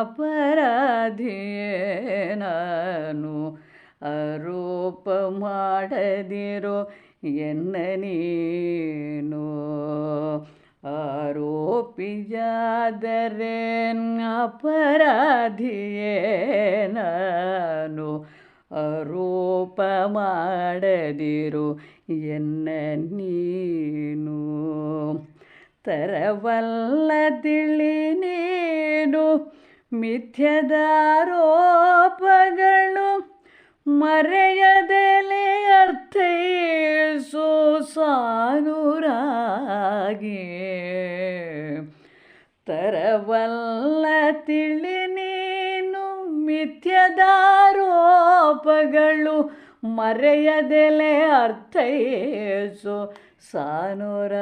ಅಪರಾಧಿಯೇ ನಾನು ಆರೋಪ ಮಾಡದಿರೋ ಎನ್ನ ನೀನು? ಅಪರಾಧಿಯೇ ನಾನು ಆರೋಪ ಮಾಡದಿರು ಎನ್ನ ನೀನು? ತರವಲ್ಲ ತಿಳಿ ನೀನು ಮಿಥ್ಯದಾರೋಪಗಳು ಮರೆಯದೆಲೆ ಅರ್ಥೈಸು ಸಾನುರಾಗಿ. ತರವಲ್ಲ ತಿಳಿ ನೀನು ಮಿಥ್ಯದಾರೋಪಗಳು ಮರೆಯದೆಲೆ ಅರ್ಥೈಸು ಸಾನುರಾಗಿ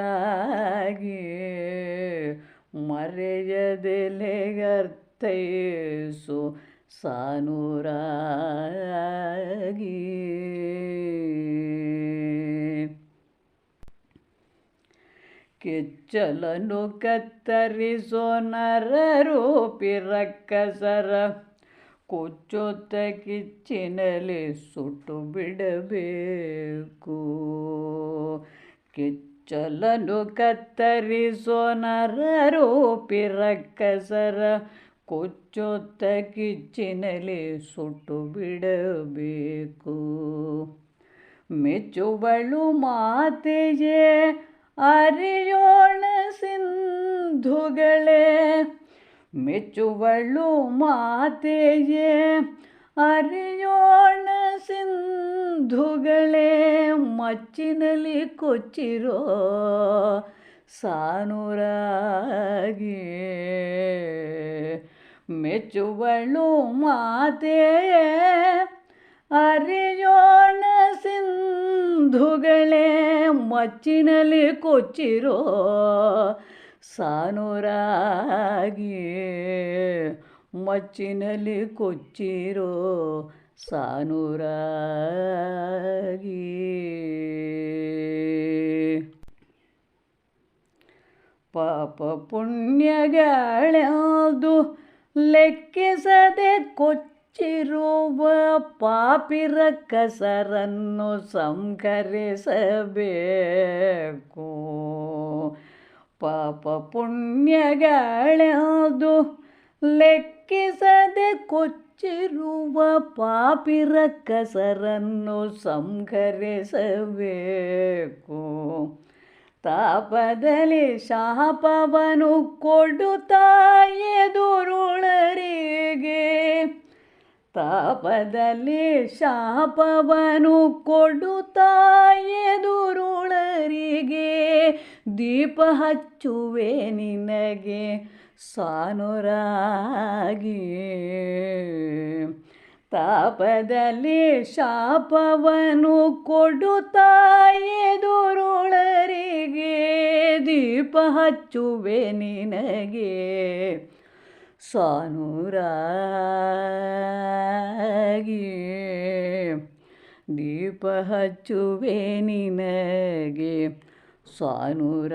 ಮರೆಯದೆಲೆ ಅರ್ಥೈಸು ಸಾನುರಾಗಿ. ಕೆಚ್ಚಲನು ಕತ್ತರಿಸೋ ನರರೂಪಿ ರಕ್ಕಸರ ಕೊಚ್ಚೊತ್ತ ಕಿಚ್ಚಿನಲ್ಲಿ ಸುಟ್ಟು ಬಿಡಬೇಕು. ಕೆಚ್ಚಲನು ಕತ್ತರಿಸೋ ನರರೂಪಿ ರಕ್ಕಸರ ಕೊಚ್ಚೊತ್ತ ಕಿಚ್ಚಿನಲ್ಲಿ ಸುಟ್ಟು ಬಿಡಬೇಕು. ಮೆಚ್ಚುವಳು ಮಾತೆಯೇ, ಅರಿಯೋಣ ಸಿಂಧುಗಳೇ. ಮೆಚ್ಚುವಳು ಮಾತೆಯೇ, ಅರಿಯೋಣ ಸಿಂಧುಗಳೇ ಮಚ್ಚಿನಲ್ಲಿ ಕೊಚ್ಚಿರೋ ಸಾನುರಾಗಿ. ಮೆಚ್ಚುವಳು ಮಾತೆ ಅರಿಯೋಣ ಸಿಂಧುಗಳೇ ಮಚ್ಚಿನಲ್ಲಿ ಕೊಚ್ಚಿರೋ ಸಾನುರಾಗಿ. ಮಚ್ಚಿನಲ್ಲಿ ಕೊಚ್ಚಿರೋ ಸಾನುರಾಗಿ. ಪಾಪ ಪುಣ್ಯಗಳದು ಲೆಕ್ಕಿಸದೆ ಕೊಚ್ಚಿರುವ ಪಾಪಿರ ಕಸರನ್ನು ಸಂಕರಿಸಬೇಕು ಪಾಪ ಪುಣ್ಯಗಳದು ಲೆಕ್ಕಿಸದೆ ಕೊಚ್ಚಿರುವ ಪಾಪಿರ ಕಸರನ್ನು ಸಂಹರಿಸಬೇಕು. ತಾಪದಲ್ಲಿ ಶಾಪವನು ಕೊಡುತ್ತಾ ಎದುರುಳರಿಗೆ. ತಾಪದಲ್ಲಿ ಶಾಪವನು ಕೊಡುತ್ತಾ ಎದುರುಳರಿಗೆ. ದೀಪ ಹಚ್ಚುವೆ ನಿನಗೆ ಸಾನುರಾಗಿ ತಾಪದಲ್ಲಿ ಶಾಪವನು ಕೊಡುತ್ತಾ ಎದುರುಳರಿಗೆ ದೀಪ ಹಚ್ಚುವೆ ನಿನಗೆ. ಸಾನುರಾಗಿ ದೀಪ ಹಚ್ಚುವೆ ನಿನಗೆ. ಸಾನುರಾಗಿ.